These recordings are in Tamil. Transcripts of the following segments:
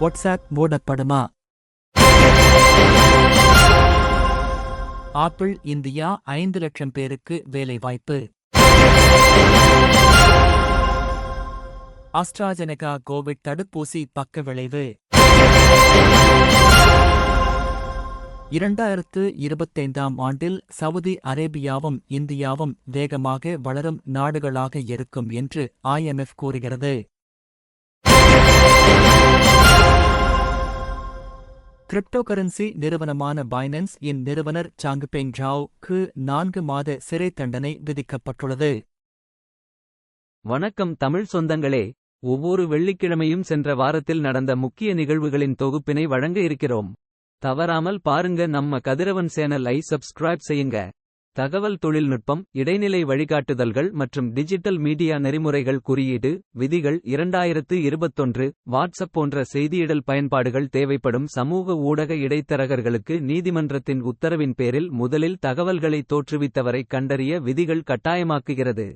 வாட்ஸ்ஆப் மூடப்படுமா? ஆப்பிள் இந்தியா ஐந்து லட்சம் பேருக்கு வேலைவாய்ப்பு. அஸ்ட்ராஜெனகா கோவிட் தடுப்பூசி பக்க விளைவு. இரண்டாயிரத்து இருபத்தைந்தாம் ஆண்டில் சவுதி அரேபியாவும் இந்தியாவும் வேகமாக வளரும் நாடுகளாக இருக்கும் என்று ஐஎம்எஃப் கூறுகிறது. கிரிப்டோகரன்சி நிறுவனமான பைனன்ஸ் இன் நிறுவனர் சாங்பெங் ஜாவுக்கு நான்கு மாத சிறை தண்டனை விதிக்கப்பட்டுள்ளது. வணக்கம் தமிழ் சொந்தங்களே. ஒவ்வொரு வெள்ளிக்கிழமையும் சென்ற வாரத்தில் நடந்த முக்கிய நிகழ்வுகளின் தொகுப்பினை வழங்க இருக்கிறோம். தவறாமல் பாருங்க நம்ம கதிரவன் சேனலை சப்ஸ்கிரைப் செய்யுங்க. தகவல் தொழில்நுட்பம் இடைநிலை வழிகாட்டுதல்கள் மற்றும் டிஜிட்டல் மீடியா நெறிமுறைகள் குறியீடு விதிகள் இரண்டாயிரத்து இருபத்தொன்று வாட்ஸ்அப் போன்ற செய்தியிடல் பயன்பாடுகள் தேவைப்படும் சமூக ஊடக இடைத்தரகர்களுக்கு நீதிமன்றத்தின் உத்தரவின் பேரில் முதலில் தகவல்களை தோற்றுவித்தவரை கண்டறிய விதிகள் கட்டாயமாக்குகிறது.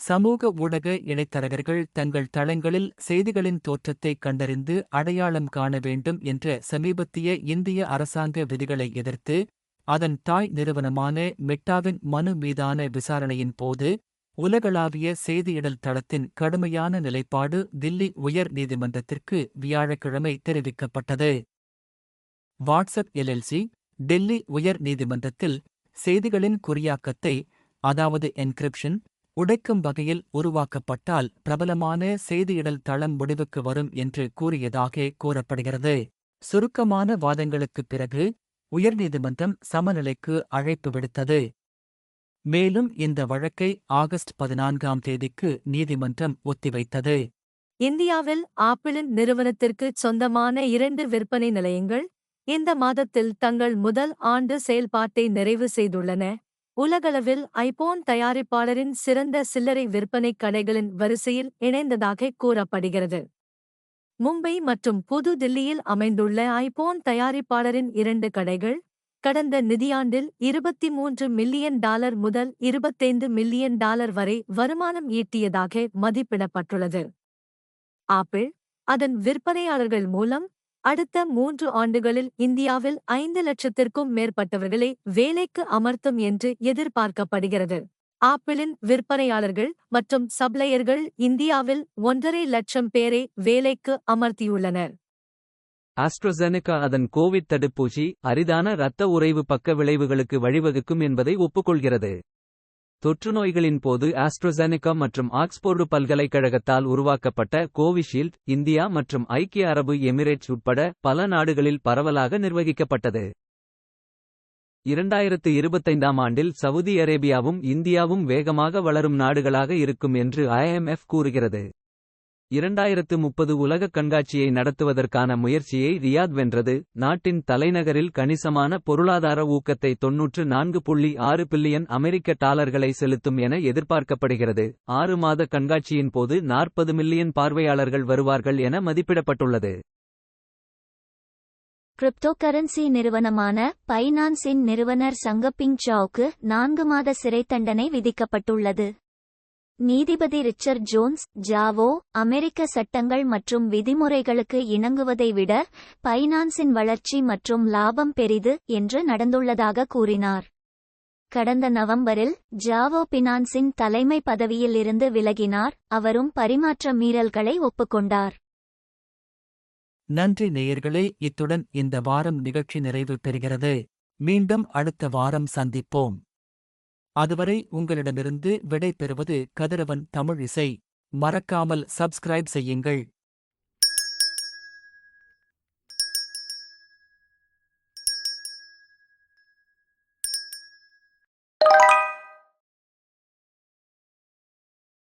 சமூக ஊடக இடைத்தரகர்கள் தங்கள் தளங்களில் செய்திகளின் தோற்றத்தை கண்டறிந்து அடையாளம் காண வேண்டும் என்ற சமீபத்திய இந்திய அரசாங்க விதிகளை எதிர்த்து அதன் தாய் நிறுவனமான மெட்டாவின் மனு மீதான விசாரணையின் போது உலகளாவிய செய்தியிடல் தளத்தின் கடுமையான நிலைப்பாடு தில்லி உயர் நீதிமன்றத்திற்கு வியாழக்கிழமை தெரிவிக்கப்பட்டது. வாட்ஸ்அப் எல்எல்சி டெல்லி உயர் நீதிமன்றத்தில் செய்திகளின் குறியாக்கத்தை அதாவது என்கிரிப்ஷன் உடைக்கும் வகையில் உருவாக்கப்பட்டால் பிரபலமான செய்தியிடல் தளம் முடிவுக்கு வரும் என்று கூறியதாக கூறப்படுகிறது. சுருக்கமான வாதங்களுக்குப் பிறகு உயர்நீதிமன்றம் சமநிலைக்கு அழைப்பு விடுத்தது. மேலும் இந்த வழக்கை ஆகஸ்ட் பதினான்காம் தேதிக்கு நீதிமன்றம் ஒத்திவைத்தது. இந்தியாவில் ஆப்பிளின் நிறுவனத்திற்கு சொந்தமான இரண்டு விற்பனை நிலையங்கள் இந்த மாதத்தில் தங்கள் முதல் ஆண்டு செயல்பாட்டை நிறைவு செய்துள்ளன. உலகளவில் ஐபோன் தயாரிப்பாளரின் சிறந்த சில்லறை விற்பனை கடைகளின் வரிசையில் இணைந்ததாக கூறப்படுகிறது. மும்பை மற்றும் புது தில்லியில் அமைந்துள்ள ஐபோன் தயாரிப்பாளரின் இரண்டு கடைகள் கடந்த நிதியாண்டில் இருபத்தி மூன்று மில்லியன் டாலர் முதல் இருபத்தைந்து மில்லியன் டாலர் வரை வருமானம் ஈட்டியதாக மதிப்பிடப்பட்டுள்ளது. ஆப்பிள் அதன் விற்பனையாளர்கள் மூலம் அடுத்த மூன்று ஆண்டுகளில் இந்தியாவில் ஐந்து லட்சத்திற்கும் மேற்பட்டவர்களை வேலைக்கு அமர்த்தும் என்று எதிர்பார்க்கப்படுகிறது. ஆப்பிளின் விற்பனையாளர்கள் மற்றும் சப்ளையர்கள் இந்தியாவில் ஒன்றரை லட்சம் பேரை வேலைக்கு அமர்த்தியுள்ளனர். ஆஸ்ட்ரசெனகா அதன் கோவிட் தடுப்பூசி அரிதான இரத்த உறைவு பக்க விளைவுகளுக்கு வழிவகுக்கும் என்பதை ஒப்புக்கொள்கிறது. தொற்றுநோய்களின் போது ஆஸ்ட்ரசெனகா மற்றும் ஆக்ஸ்போர்டு பல்கலைக்கழகத்தால் உருவாக்கப்பட்ட கோவிஷீல்டு இந்தியா மற்றும் ஐக்கிய அரபு எமிரேட்ஸ் உட்பட பல நாடுகளில் பரவலாக நிர்வகிக்கப்பட்டது. இரண்டாயிரத்து இருபத்தைந்தாம் ஆண்டில் சவுதி அரேபியாவும் இந்தியாவும் வேகமாக வளரும் நாடுகளாக இருக்கும் என்று ஐஎம்எஃப் கூறுகிறது. இரண்டாயிரத்து முப்பது உலக கண்காட்சியை நடத்துவதற்கான முயற்சியை ரியாத் வென்றது. நாட்டின் தலைநகரில் கணிசமான பொருளாதார ஊக்கத்தை தொன்னூற்று நான்கு புள்ளி ஆறு பில்லியன் அமெரிக்க டாலர்களை செலுத்தும் என எதிர்பார்க்கப்படுகிறது. ஆறு மாத கண்காட்சியின் போது நாற்பது மில்லியன் பார்வையாளர்கள் வருவார்கள் என மதிப்பிடப்பட்டுள்ளது. கிரிப்டோகரன்சி நிறுவனமான பைனான்ஸின் நிறுவனர் சங்கப்பிங் சாவுக்கு நான்கு மாத சிறை தண்டனை விதிக்கப்பட்டுள்ளது. நீதிபதி ரிச்சர்ட் ஜோன்ஸ் ஜாவோ அமெரிக்க சட்டங்கள் மற்றும் விதிமுறைகளுக்கு இணங்குவதை விட பைனான்ஸின் வளர்ச்சி மற்றும் லாபம் பெரிது என்று நடந்துள்ளதாக கூறினார். கடந்த நவம்பரில் ஜாவோ பினான்ஸின் தலைமை பதவியில் இருந்து விலகினார் அவரும் பரிமாற்ற மீறல்களை ஒப்புக்கொண்டார். நன்றி நேயர்களே இத்துடன் இந்த வாரம் நிகழ்ச்சி நிறைவு பெறுகிறது. மீண்டும் அடுத்த வாரம் சந்திப்போம். அதுவரை உங்களிடமிருந்து விடை பெறுவது கதிரவன் தமிழ் இசை மறக்காமல் சப்ஸ்கிரைப் செய்யுங்கள்.